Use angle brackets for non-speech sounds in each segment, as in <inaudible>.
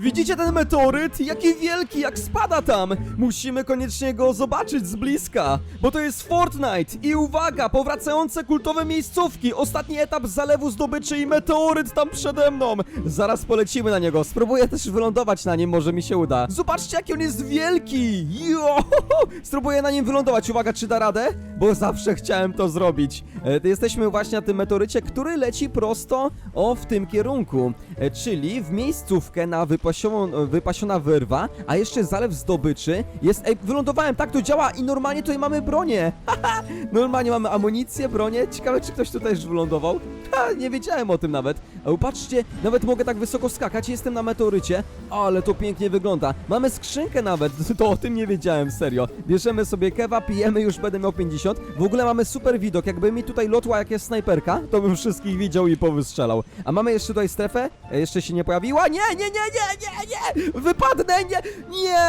Widzicie ten meteoryt? Jaki wielki, jak spada tam! Musimy koniecznie go zobaczyć z bliska, bo to jest Fortnite i uwaga, powracające kultowe miejscówki, ostatni etap zalewu zdobyczy i meteoryt tam przede mną! Zaraz polecimy na niego, spróbuję też wylądować na nim, może mi się uda. Zobaczcie, jaki on jest wielki! Jo! Spróbuję na nim wylądować, uwaga, czy da radę? Bo zawsze chciałem to zrobić. E, jesteśmy właśnie na tym meteorycie, który leci prosto o w tym kierunku, e, czyli w miejscówkę na wypasioną, wypasiona wyrwa, a jeszcze zalew zdobyczy jest... Ej, wylądowałem, tak to działa i normalnie tutaj mamy bronię. <laughs> Normalnie mamy amunicję, bronię. Ciekawe, czy ktoś tutaj już wylądował. Ha, nie wiedziałem o tym nawet. A patrzcie, nawet mogę tak wysoko skakać, jestem na meteorycie, ale to pięknie wygląda. Mamy skrzynkę nawet, <laughs> to o tym nie wiedziałem, serio. Bierzemy sobie kewa, pijemy, już będę miał 50. W ogóle mamy super widok, jakby mi tutaj lotła jak jest snajperka, to bym wszystkich widział i powystrzelał. A mamy jeszcze tutaj strefę, E, jeszcze się nie pojawiła. Nie, nie, nie, nie, nie, nie! Wypadnę, nie! Nie!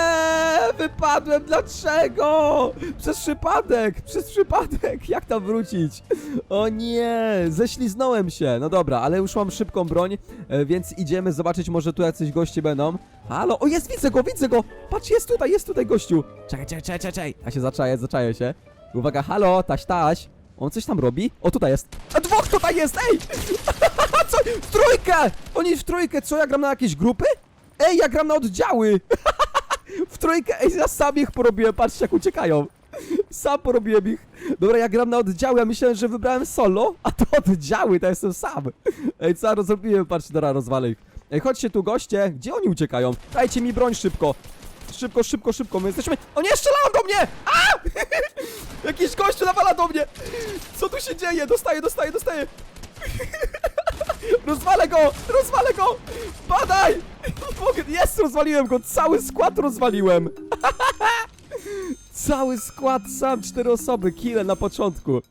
Wypadłem, dlaczego? Przez przypadek, przez przypadek, <laughs> jak tam wrócić? O nie, ześliznąłem się. No dobra, ale już mam szybką broń, e, więc idziemy zobaczyć, może tu jacyś goście będą. Halo, o jest, widzę go, widzę go! Patrz, jest tutaj, jest tutaj gościu! Czekaj, czekaj, czekaj, czekaj! Ja się zaczaję, zaczaję się. Uwaga, halo, taś, taś! On coś tam robi? O, tutaj jest! A dwóch tutaj jest, ej! <laughs> co? W trójkę! Oni w trójkę, co, ja gram na jakieś grupy? Ej, ja gram na oddziały! <laughs> w trójkę, ej, ja sam ich porobiłem, patrzcie jak uciekają. Sam porobiłem ich. Dobra, ja gram na oddziały, ja myślałem, że wybrałem solo, a to oddziały, to jestem sam. Ej, co ja rozrobiłem, patrzcie, dobra, rozwalę ich. Ej, chodźcie tu, goście, gdzie oni uciekają? Dajcie mi broń szybko. Szybko, szybko, szybko, my jesteśmy... O nie, strzelają do mnie! A! <laughs> Jakiś gościu nawala do mnie! Co tu się dzieje? Dostaję, dostaję, dostaję! <laughs> Rozwalę go! Rozwalę go! <laughs> Mogę, jest! Rozwaliłem go! Cały skład rozwaliłem! Cały skład sam, cztery osoby, kile na początku.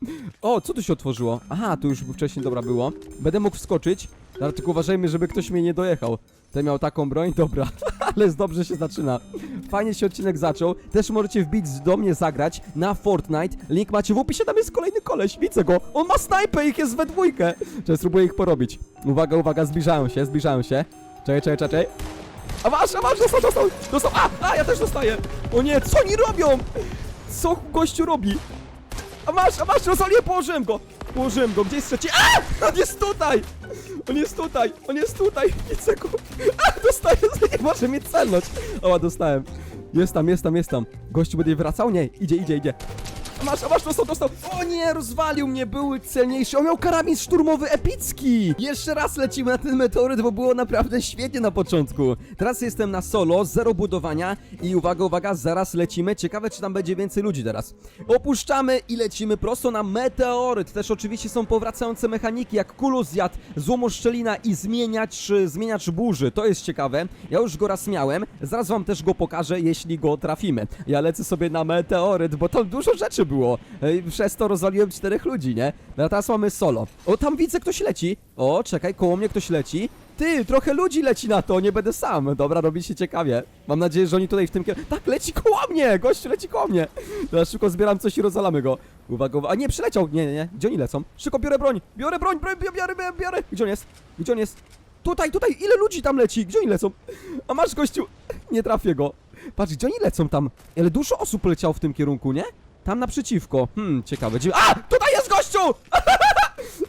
O, co tu się otworzyło? Aha, tu już wcześniej dobra było. Będę mógł wskoczyć, ale tylko uważajmy, żeby ktoś mnie nie dojechał. Ten miał taką broń, dobra, <laughs> ale dobrze się zaczyna. Fajnie się odcinek zaczął. Też możecie wbić do mnie zagrać na Fortnite. Link macie w opisie, tam jest kolejny koleś, widzę go. On ma snajpę, ich jest we dwójkę. Czekaj, spróbuję ich porobić. Uwaga, uwaga, zbliżają się, zbliżają się. Czekaj, czekaj, czekaj. A masz, a masz, dostał, dostał, dostał, a, a, ja też dostaję. O nie, co oni robią? Co gościu robi? A masz, a masz, rozwaliłem, położyłem go. Położyłem go, gdzie jest trzeci? A! On jest tutaj! On jest tutaj, on jest tutaj, widzę go. A, dostaję, nie może mnie celnąć. O, dostałem. Jest tam, jest tam, jest tam. Gościu będzie wracał? Nie, idzie, idzie, idzie. Masz, a masz, dostał, dostał. O nie, rozwalił mnie, był celniejszy. On miał karabin szturmowy epicki. Jeszcze raz lecimy na ten meteoryt, bo było naprawdę świetnie na początku. Teraz jestem na solo, zero budowania i uwaga, uwaga, zaraz lecimy. Ciekawe, czy tam będzie więcej ludzi teraz. Opuszczamy i lecimy prosto na meteoryt. Też oczywiście są powracające mechaniki, jak kulozjad, złomoszczelina i zmieniacz, zmieniacz burzy. To jest ciekawe. Ja już go raz miałem. Zaraz wam też go pokażę, jeśli go trafimy. Ja lecę sobie na meteoryt, bo tam dużo rzeczy było. Ej, Przez to rozwaliłem czterech ludzi, nie? No teraz mamy solo. O, tam widzę, ktoś leci. O, czekaj, koło mnie ktoś leci. Ty, trochę ludzi leci na to, nie będę sam. Dobra, robi się ciekawie. Mam nadzieję, że oni tutaj w tym kierunku... Tak, leci koło mnie! Gościu leci koło mnie! Dobra, szybko zbieram coś i rozalamy go. Uwaga, uwaga. A nie, przyleciał! Nie, nie, nie. Gdzie oni lecą? Szybko biorę broń! Biorę broń, broń, biorę, biorę, biorę! Gdzie on jest? Gdzie on jest? Tutaj, tutaj! Ile ludzi tam leci? Gdzie oni lecą? A masz, gościu! Nie trafię go. Patrz, gdzie oni lecą tam? Ale dużo osób leciało w tym kierunku, nie? Tam naprzeciwko. Hmm, ciekawe. Gdzie... A! Tutaj jest gościu! <laughs>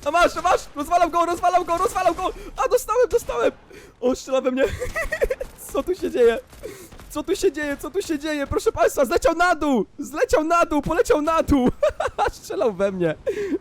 A masz, a masz! Rozwalam go, rozwalam go, rozwalam go! A, dostałem, dostałem! O, strzela we mnie. <laughs> Co tu się dzieje? Co tu się dzieje? Co tu się dzieje? Proszę państwa, zleciał na dół! Zleciał na dół, poleciał na dół! <laughs> Strzelał we mnie.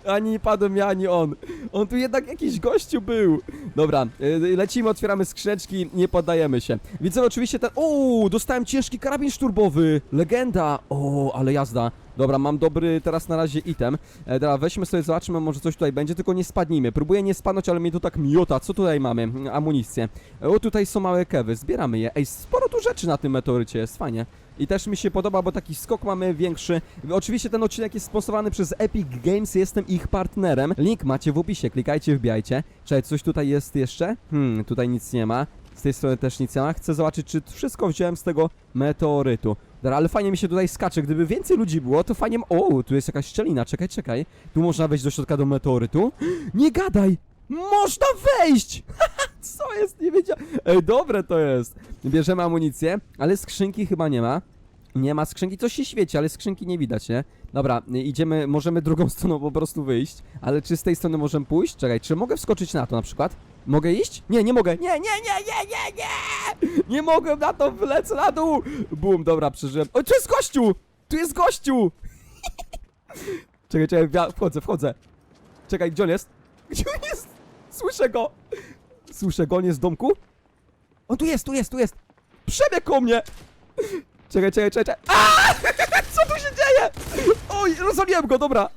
Ani nie padłem ja, ani on. On tu jednak jakiś gościu był. Dobra, y, lecimy, otwieramy skrzeczki, nie poddajemy się. Widzę oczywiście ten... O, dostałem ciężki karabin szturbowy. Legenda. O, ale jazda. Dobra, mam dobry teraz na razie item. E, dobra, weźmy sobie, zobaczmy, może coś tutaj będzie, tylko nie spadnijmy. Próbuję nie spadnąć, ale mnie tu tak miota. Co tutaj mamy? Mm, Amunicję. E, O, tutaj są małe kewy, zbieramy je. Ej, sporo tu rzeczy na tym meteorycie jest, fajnie. I też mi się podoba, bo taki skok mamy większy. Oczywiście ten odcinek jest sponsorowany przez Epic Games, jestem ich partnerem. Link macie w opisie, klikajcie, wbijajcie. Czekaj, coś tutaj jest jeszcze? Hmm, tutaj nic nie ma. Z tej strony też nic nie ma. Chcę zobaczyć, czy wszystko wziąłem z tego meteorytu. Dobra, ale fajnie mi się tutaj skacze. Gdyby więcej ludzi było, to fajnie... O, tu jest jakaś szczelina, czekaj, czekaj. Tu można wejść do środka do meteorytu. <gasps> Nie gadaj! Można wejść! <laughs> Co jest? Nie wiedziałem. Ej, dobre to jest. Bierzemy amunicję, ale skrzynki chyba nie ma. Nie ma skrzynki, coś się świeci, ale skrzynki nie widać, nie? Dobra, y, idziemy, możemy drugą <laughs> stroną po prostu wyjść, ale czy z tej strony możemy pójść? Czekaj, czy mogę wskoczyć na to na przykład? Mogę iść? Nie, nie mogę. Nie, nie, nie, nie, nie, nie! Nie mogę na to, wylecę na dół! Bum, dobra, przeżyłem. O, tu jest gościu! Tu jest gościu! <laughs> czekaj, czekaj, ja wchodzę, wchodzę. Czekaj, gdzie on jest? <laughs> Gdzie on jest? Słyszę go! Słyszę go, on jest w domku? On tu jest, tu jest, tu jest! Przebiegł mnie! Czekaj, czekaj, czekaj, czekaj. Aaaa! <laughs> Co tu się dzieje? Oj, rozwaliłem go, dobra.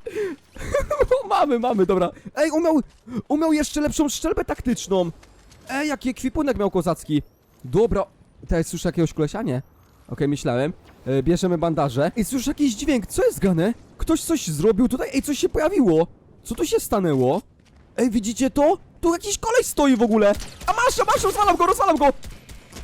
<laughs> mamy, mamy, dobra. Ej, on miał, on miał jeszcze lepszą strzelbę taktyczną. Ej, jaki ekwipunek miał kozacki. Dobra, teraz słyszę jakiegoś kolesia? Nie. Okej, myślałem. E, bierzemy bandaże. Ej, słyszę jakiś dźwięk, co jest gane? Ktoś coś zrobił tutaj? Ej, coś się pojawiło. Co tu się stanęło? Ej, widzicie to? Tu jakiś koleś stoi w ogóle. A masz, a masz, rozwalam go, rozwalam go.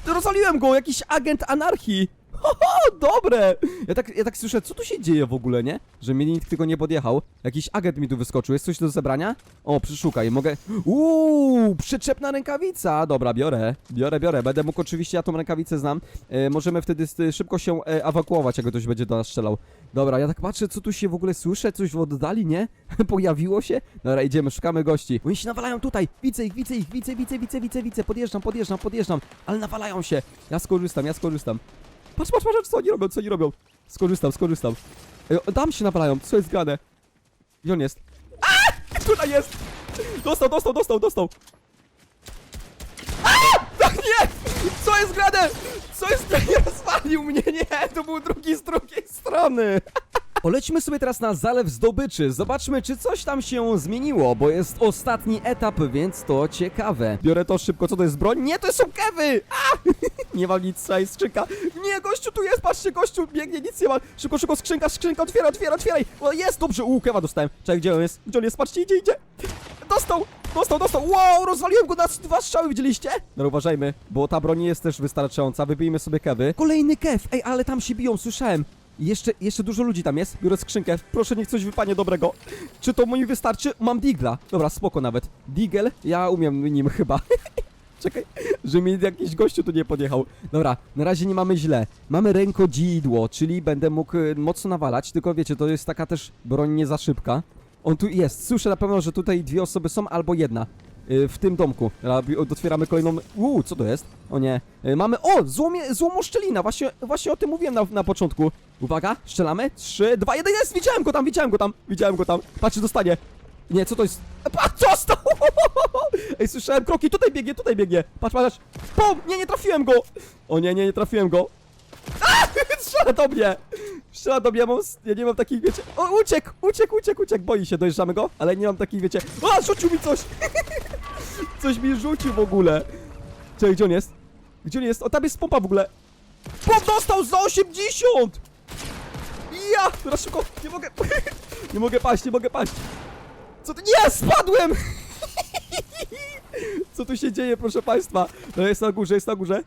Rozwaliłem go, jakiś agent anarchii. Ho, dobre! Ja tak, ja tak słyszę, co tu się dzieje w ogóle, nie? Że mnie nikt tylko nie podjechał. Jakiś agent mi tu wyskoczył. Jest coś do zebrania? O, przeszukaj, mogę... Uuu, przyczepna rękawica! Dobra, biorę, biorę, biorę. Będę mógł oczywiście, ja tą rękawicę znam. E, możemy wtedy szybko się e, ewakuować, jak ktoś będzie do nas strzelał. Dobra, ja tak patrzę, co tu się w ogóle słyszę, coś w oddali, nie? <laughs> Pojawiło się? Dobra, idziemy, szukamy gości. Oni się nawalają tutaj! Widzę ich, widzę ich, widzę, widzę, widzę, widzę, widzę. Podjeżdżam, podjeżdżam, podjeżdżam. Ale nawalają się. Ja skorzystam, ja skorzystam. Patrz, patrz, patrz, co oni robią, co oni robią. Skorzystam, skorzystam. Ej, Tam się nawalają, co jest grane? Gdzie on jest? A! Tutaj jest! Dostał, dostał, dostał, dostał! A! Tak nie! Co jest grane? Co jest grane? <laughs> Rozwalił mnie, nie! To był drugi z drugiej strony! <laughs> Polećmy sobie teraz na Zalew Zdobyczy. Zobaczmy, czy coś tam się zmieniło, bo jest ostatni etap, więc to ciekawe. Biorę to szybko. Co to jest broń? Nie, to są kewy! A! <laughs> nie mam nic, skrzynka. Nie, gościu tu jest, patrzcie, gościu biegnie, nic nie ma. Szybko, szybko, skrzynka, skrzynka, otwieraj, otwieraj, otwieraj. O, jest, dobrze, u, kewa dostałem. Czekaj, gdzie on jest? Gdzie on jest? Patrzcie, idzie, idzie. Dostał! Dostał, dostał! Wow, rozwaliłem go na dwa strzały, widzieliście? No uważajmy, bo ta broń nie jest też wystarczająca. Wybijmy sobie kewy. Kolejny kew! Ej, ale tam się biją, słyszałem. Jeszcze, jeszcze dużo ludzi tam jest. Biorę skrzynkę. Proszę, niech coś wypanie dobrego. Czy to mi wystarczy? Mam digla. Dobra, spoko nawet. Digel? Ja umiem nim chyba. <laughs> Czekaj, że mi jakiś gościu tu nie podjechał. Dobra, na razie nie mamy źle. Mamy rękodzidło, czyli będę mógł e, mocno nawalać, tylko wiecie, to jest taka też broń nie za szybka. On tu jest. Słyszę na pewno, że tutaj dwie osoby są, albo jedna. Y, W tym domku. Otwieramy kolejną. Uuu, co to jest? O nie. Y, Mamy. O! Złomie, szczelina. Właśnie, właśnie o tym mówiłem na, na początku. Uwaga, strzelamy. Trzy, dwa, jeden jest! Widziałem go tam, widziałem go tam, widziałem go tam. Patrzcie, dostanie. Nie, co to jest? A, dostał! <laughs> Ej, słyszałem kroki, tutaj biegnie, tutaj biegnie. Patrz, patrz. Pum! Nie, nie trafiłem go! O nie, nie, nie trafiłem go. <laughs> Strzela do mnie! Strzela do mnie, ja, mam, ja nie mam takich, wiecie... O, uciekł, uciekł, uciekł, uciekł, boi się, dojeżdżamy go, ale nie mam takich, wiecie... A, rzucił mi coś! <laughs> coś mi rzucił w ogóle. Czekaj, gdzie on jest? Gdzie on jest? O, tam jest pompa w ogóle. Pop dostał za 80! Ja! Teraz szybko, nie mogę... nie mogę paść, nie mogę paść. Co ty... Nie, spadłem! <laughs> Co tu się dzieje, proszę państwa? No jest na górze, jest na górze.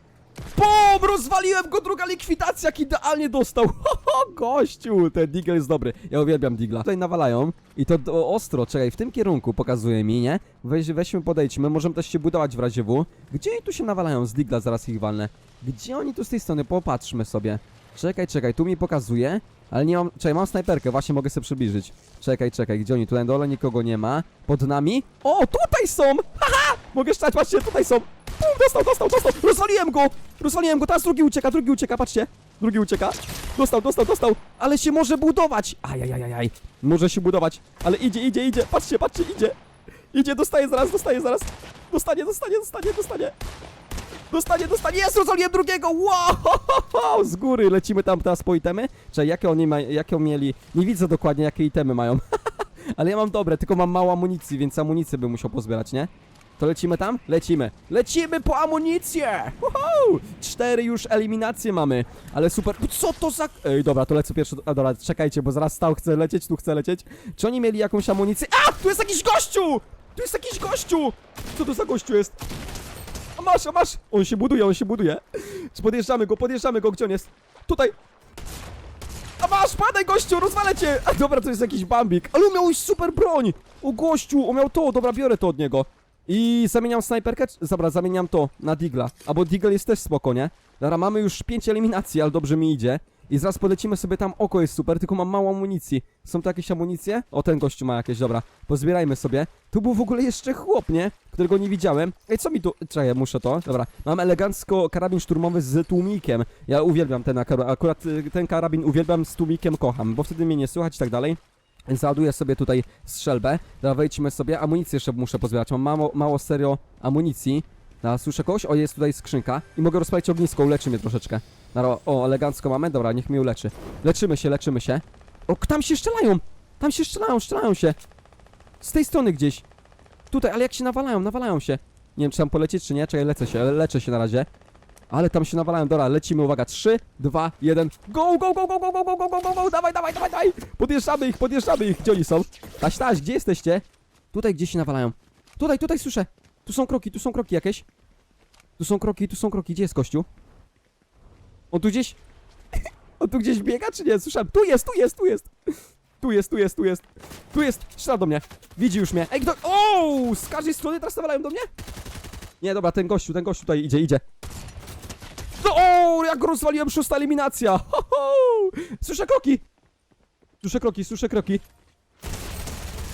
Pom! Rozwaliłem go, druga likwidacja, jak idealnie dostał. <laughs> Ho, ho, gościu, ten Digel jest dobry. Ja uwielbiam Digla. Tutaj nawalają i to ostro, czekaj, w tym kierunku pokazuje mi, nie? Weź, weźmy, podejdźmy, możemy też się budować w razie W. Gdzie oni tu się nawalają z Digla, zaraz ich walnę. Gdzie oni tu z tej strony? Popatrzmy sobie. Czekaj, czekaj, tu mi pokazuje, ale nie mam, czekaj, mam snajperkę, właśnie mogę sobie przybliżyć. Czekaj, czekaj, gdzie oni? Tu na dole nikogo nie ma. Pod nami? O, tutaj są! Haha! Mogę strzelać, patrzcie, tutaj są! Pum, dostał, dostał, dostał! Rozwaliłem go! Rozwaliłem go, teraz drugi ucieka, drugi ucieka, patrzcie! Drugi ucieka. Dostał, dostał, dostał! Ale się może budować! Ajajajajaj. Może się budować, ale idzie, idzie, idzie! Patrzcie, patrzcie, idzie! Idzie, dostaje zaraz, dostaje zaraz! Dostanie, dostanie, dostanie, dostanie! Dostanie, dostanie, jest, rozwaliłem drugiego! Wow! Z góry lecimy tam teraz po itemy. Czekaj, jakie oni ma, jakie mieli... Nie widzę dokładnie, jakie itemy mają. <laughs> Ale ja mam dobre, tylko mam mało amunicji, więc amunicję bym musiał pozbierać, nie? To lecimy tam? Lecimy. Lecimy po amunicję! Woohoo! Cztery już eliminacje mamy. Ale super. Co to za... Ej, dobra, to lecę pierwszy... A, dobra, czekajcie, bo zaraz stał chce lecieć, tu chce lecieć. Czy oni mieli jakąś amunicję? A! Tu jest jakiś gościu! Tu jest jakiś gościu! Co to za gościu jest? A masz, a masz! On się buduje, on się buduje. Podjeżdżamy go, podjeżdżamy go, gdzie on jest? Tutaj! A masz, padaj gościu, rozwalę cię! A <laughs> dobra, to jest jakiś bambik, ale on miał już super broń! O gościu, on miał to, dobra, biorę to od niego. I zamieniam snajperkę, dobra, zamieniam to na Digla. Albo Deagle jest też spoko, nie? Dobra, mamy już 5 eliminacji, ale dobrze mi idzie. I zaraz polecimy sobie tam, oko jest super, tylko mam mało amunicji. Są tu jakieś amunicje? O, ten gościu ma jakieś, dobra. Pozbierajmy sobie. Tu był w ogóle jeszcze chłop, nie? Którego nie widziałem. Ej, co mi tu... Czekaj, muszę to. Dobra, mam elegancko karabin szturmowy z tłumikiem. Ja uwielbiam ten akura- akurat y, ten karabin uwielbiam z tłumikiem, kocham, bo wtedy mnie nie słychać i tak dalej. Załaduję sobie tutaj strzelbę. Dobra, wejdźmy sobie. Amunicję jeszcze muszę pozbierać. Mam mało, mało serio amunicji. Dobra, słyszę kogoś? O, jest tutaj skrzynka. I mogę rozpalić ognisko, uleczy mnie troszeczkę. Dobra, o, elegancko mamy. Dobra, niech mnie uleczy. Leczymy się, leczymy się. O, tam się strzelają! Tam się strzelają, strzelają się! Z tej strony gdzieś. Tutaj, ale jak się nawalają, nawalają się. Nie wiem, czy tam polecieć, czy nie. Czekaj, lecę się, leczę się na razie. Ale tam się nawalają. Dobra, lecimy, uwaga. 3, 2, 1. Go, go, go, go, go, go, go, go, go, go, go, dawaj, dawaj, dawaj, dawaj! Podjeżdżamy ich, podjeżdżamy ich. Gdzie oni są? Taś, taś, gdzie jesteście? Tutaj gdzieś się nawalają. Tutaj, tutaj słyszę. Tu są kroki, tu są kroki jakieś. Tu są kroki, tu są kroki. Gdzie jest kościół? On tu gdzieś... On tu gdzieś biega, czy nie? Słyszałem. Tu jest, tu jest, tu jest. Tu jest, tu jest, tu jest. Tu jest. Strzela do mnie. Widzi już mnie. Ej, kto... O! Z każdej strony teraz nawalają do mnie? Nie, dobra, ten gościu, ten gościu tutaj idzie, idzie. No, o, jak go rozwaliłem, szósta eliminacja. Ho, ho. Słyszę kroki. Słyszę kroki, słyszę kroki.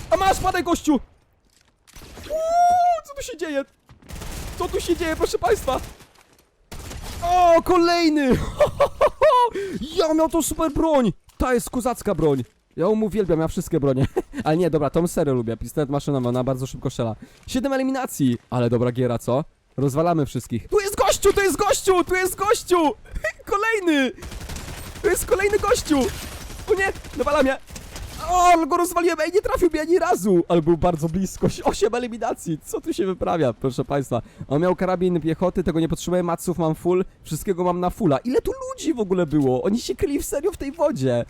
A masz, padaj gościu! Uuu, co tu się dzieje? Co tu się dzieje, proszę państwa? O, kolejny! <laughs> Ja miał tą super broń! Ta jest kozacka broń. Ja ją uwielbiam, ja wszystkie bronie. <laughs> Ale nie, dobra, tą serio lubię. Pistolet maszynowy, ona bardzo szybko strzela. Siedem eliminacji! Ale dobra giera, co? Rozwalamy wszystkich. Tu jest gościu, tu jest gościu, tu jest gościu! <laughs> Kolejny! Tu jest kolejny gościu! O nie, nawala mnie! O, go rozwaliłem, ej, nie trafił mnie ani razu! Ale był bardzo blisko, osiem eliminacji, co tu się wyprawia, proszę państwa. On miał karabin piechoty, tego nie potrzebuję, maców mam full, wszystkiego mam na fulla. Ile tu ludzi w ogóle było? Oni się kryli w serio w tej wodzie.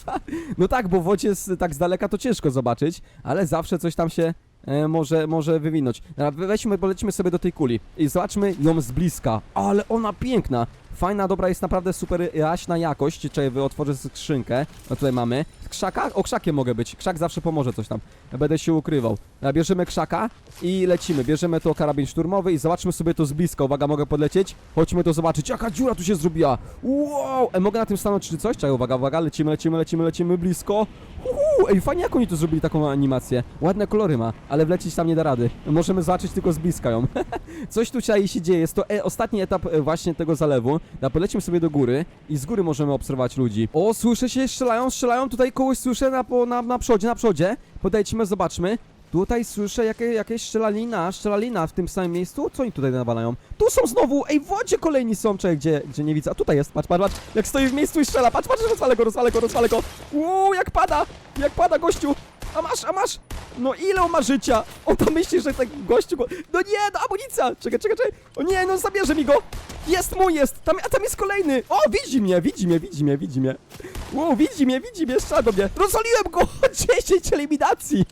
<laughs> no tak, bo w wodzie z, tak z daleka to ciężko zobaczyć, ale zawsze coś tam się e, może, może wywinąć. Weźmy, polecimy sobie do tej kuli i zobaczmy ją z bliska. Ale ona piękna. Fajna, dobra, jest naprawdę super jaśna jakość. Wy otworzę skrzynkę. No tutaj mamy. Krzaka? O, krzakiem mogę być. Krzak zawsze pomoże coś tam. Będę się ukrywał. Dobra, bierzemy krzaka i lecimy. Bierzemy to karabin szturmowy i zobaczmy sobie to z bliska. Uwaga, mogę podlecieć? Chodźmy to zobaczyć. Jaka dziura tu się zrobiła. Wow! E, mogę na tym stanąć czy coś? Czekaj, uwaga, uwaga. Lecimy, lecimy, lecimy, lecimy blisko. Uhu, ej, fajnie jak oni tu zrobili taką animację. Ładne kolory ma, ale wlecieć tam nie da rady. Możemy zobaczyć tylko z bliska ją. <laughs> Coś tu dzisiaj się dzieje. Jest to e, ostatni etap e, właśnie tego zalewu. Da, polecimy sobie do góry i z góry możemy obserwować ludzi. O, słyszę się, strzelają, strzelają. Tutaj kogoś słyszę na, po, na, na przodzie, na przodzie. Podejdźmy, zobaczmy. Tutaj słyszę jakie, jakieś strzelalina, strzelalina w tym samym miejscu. Co oni tutaj nawalają? Tu są znowu! Ej, wodzie kolejni są! Czekaj, gdzie, gdzie nie widzę? A tutaj jest, patrz, patrz, patrz. Jak stoi w miejscu i strzela. Patrz, patrz, rozwalę go, rozwalę go, rozwalę go. Uuu, jak pada! Jak pada, gościu! A masz, a masz! No ile on ma życia? On tam myśli, że tak gościu go... No nie, no amunicja! Czekaj, czekaj, czekaj! O nie, no zabierze mi go! Jest mój, jest! Tam, a tam jest kolejny! O, widzi mnie, widzi mnie, widzi mnie, widzi mnie. Wow, widzi mnie, widzi mnie, strzela do mnie. Rozwaliłem go! <laughs> 10 eliminacji!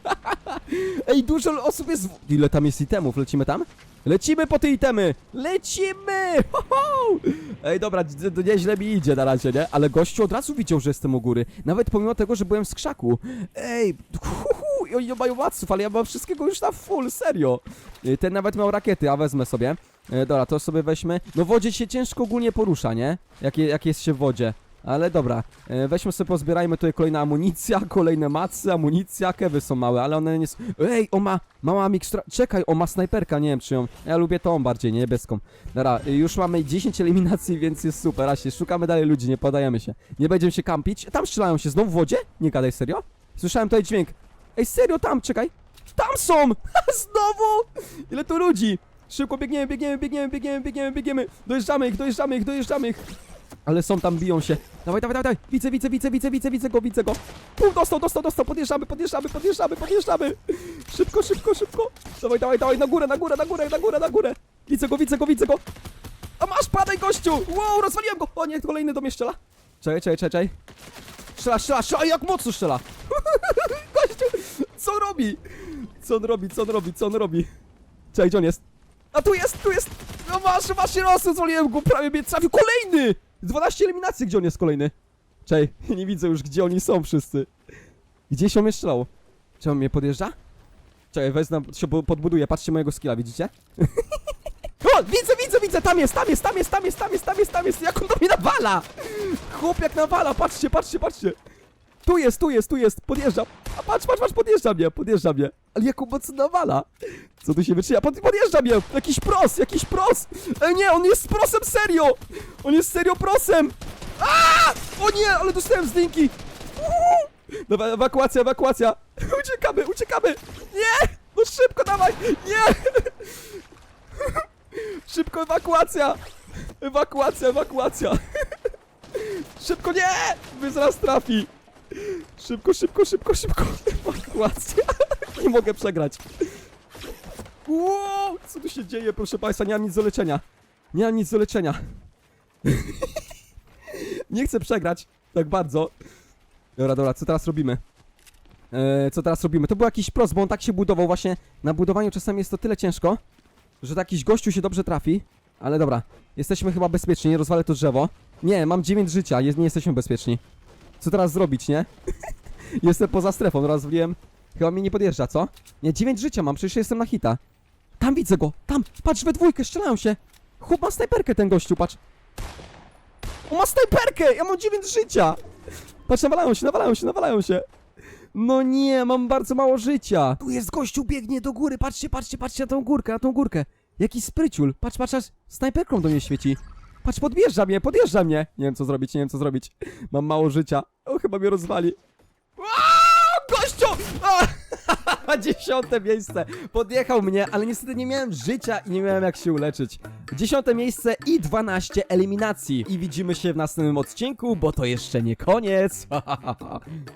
<laughs> Ej, dużo osób jest... w- Ile tam jest itemów? Lecimy tam? Lecimy po te itemy! Lecimy! Ho, ho! Ej, dobra, nieźle mi idzie na razie, nie? Ale gościu od razu widział, że jestem u góry. Nawet pomimo tego, że byłem w skrzaku. Ej, hu, hu, i oni nie mają maców, ale ja mam wszystkiego już na full, serio. Ten nawet miał rakiety, a wezmę sobie. E, dobra, to sobie weźmy. No wodzie się ciężko ogólnie porusza, nie? Jak, jak jest się w wodzie. Ale dobra, e, weźmy sobie, pozbierajmy tutaj kolejna amunicja, <laughs> kolejne macy, amunicja, kewy są małe, ale one nie są... Ej, on ma, mała mikstura, czekaj, on ma snajperka, nie wiem czy ją... Ja lubię tą bardziej, nie niebieską. Dobra, y, już mamy 10 eliminacji, <laughs> więc jest super, Asie, szukamy dalej ludzi, nie podajemy się. Nie będziemy się kampić. Tam strzelają się, znowu w wodzie? Nie gadaj, serio? Słyszałem tutaj dźwięk. Ej, serio, tam, czekaj. Tam są! <laughs> Znowu! Ile tu ludzi? Szybko biegniemy, biegniemy, biegniemy, biegniemy, biegniemy, biegniemy. Dojeżdżamy ich, dojeżdżamy ich, dojeżdżamy ich. Ale są tam, biją się. Dawaj, dawaj, dawaj, widzę, widzę, widzę, widzę, widzę, widzę go, widzę go. Pum, dostał, dostał, dostał, podjeżdżamy, podjeżdżamy, podjeżdżamy, podjeżdżamy. Szybko, szybko, szybko. Dawaj, dawaj, dawaj, na górę, na górę, na górę, na górę, na górę. Widzę go, widzę go, widzę go. A masz, padaj, gościu! Wow, rozwaliłem go! O nie, kolejny do mnie strzela. Czekaj, czekaj, czekaj. Strzela, strzela, strzela, jak mocno strzela. <laughs> gościu, co on robi? Co on robi, co on robi, co on robi? Czekaj, gdzie on jest? A tu jest, tu jest! No masz, masz rozwaliłem go, prawie mnie trafił. Kolejny! 12 eliminacji, gdzie on jest kolejny? Czej, <laughs> nie widzę już, gdzie oni są wszyscy. Gdzieś on mnie strzelał. Czy on mnie podjeżdża? Czekaj, wezmę, się po- podbuduję, patrzcie mojego skilla, widzicie? <laughs> o, widzę, widzę, widzę, tam jest, tam jest, tam jest, tam jest, tam jest, tam jest, tam jest, jak on do mnie nawala! Chłop jak nawala, patrzcie, patrzcie, patrzcie. Tu jest, tu jest, tu jest, podjeżdżam. A patrz, patrz, patrz, podjeżdża mnie, podjeżdża mnie. Ale jak on mocno nawala. Co tu się wyczynia? Pod, podjeżdża mnie! Jakiś pros, jakiś pros! E, nie, on jest prosem serio! On jest serio prosem! A! O nie, ale dostałem! Uhu! Dobra, ewakuacja, ewakuacja! <laughs> Uciekamy, uciekamy! Nie! No szybko dawaj! Nie! <laughs> Szybko ewakuacja! Ewakuacja, ewakuacja! <laughs> Szybko nie! Wy zaraz trafi! Szybko, szybko, szybko, szybko! Ewakuacja! <laughs> Nie mogę przegrać! Wow, co tu się dzieje, proszę państwa? Nie mam nic do leczenia. Nie mam nic do leczenia. <laughs> Nie chcę przegrać tak bardzo. Dobra, dobra, co teraz robimy? Eee, co teraz robimy? To był jakiś prost, bo on tak się budował właśnie. Na budowaniu czasami jest to tyle ciężko, że jakiś gościu się dobrze trafi. Ale dobra, jesteśmy chyba bezpieczni, nie rozwalę to drzewo. Nie, mam 9 życia, jest, nie jesteśmy bezpieczni. Co teraz zrobić, nie? <laughs> Jestem poza strefą, rozwaliłem. Chyba mnie nie podjeżdża, co? Nie, 9 życia mam, przecież jestem na hita. Tam widzę go, tam, patrz, we dwójkę, strzelają się. Chłop ma snajperkę ten gościu, patrz. On ma snajperkę, ja mam 9 życia. Patrz, nawalają się, nawalają się, nawalają się. No nie, mam bardzo mało życia. Tu jest gościu, biegnie do góry, patrzcie, patrzcie, patrzcie na tą górkę, na tą górkę. Jaki spryciul, patrz, patrz, aż snajperką do mnie świeci. Patrz, podjeżdża mnie, podjeżdża mnie. Nie wiem co zrobić, nie wiem co zrobić. Mam mało życia. O, chyba mnie rozwali. Aaaa, gościu! A, <laughs> dziesiąte miejsce. Podjechał mnie, ale niestety nie miałem życia i nie miałem jak się uleczyć. Dziesiąte miejsce i 12 eliminacji. I widzimy się w następnym odcinku, bo to jeszcze nie koniec. <laughs>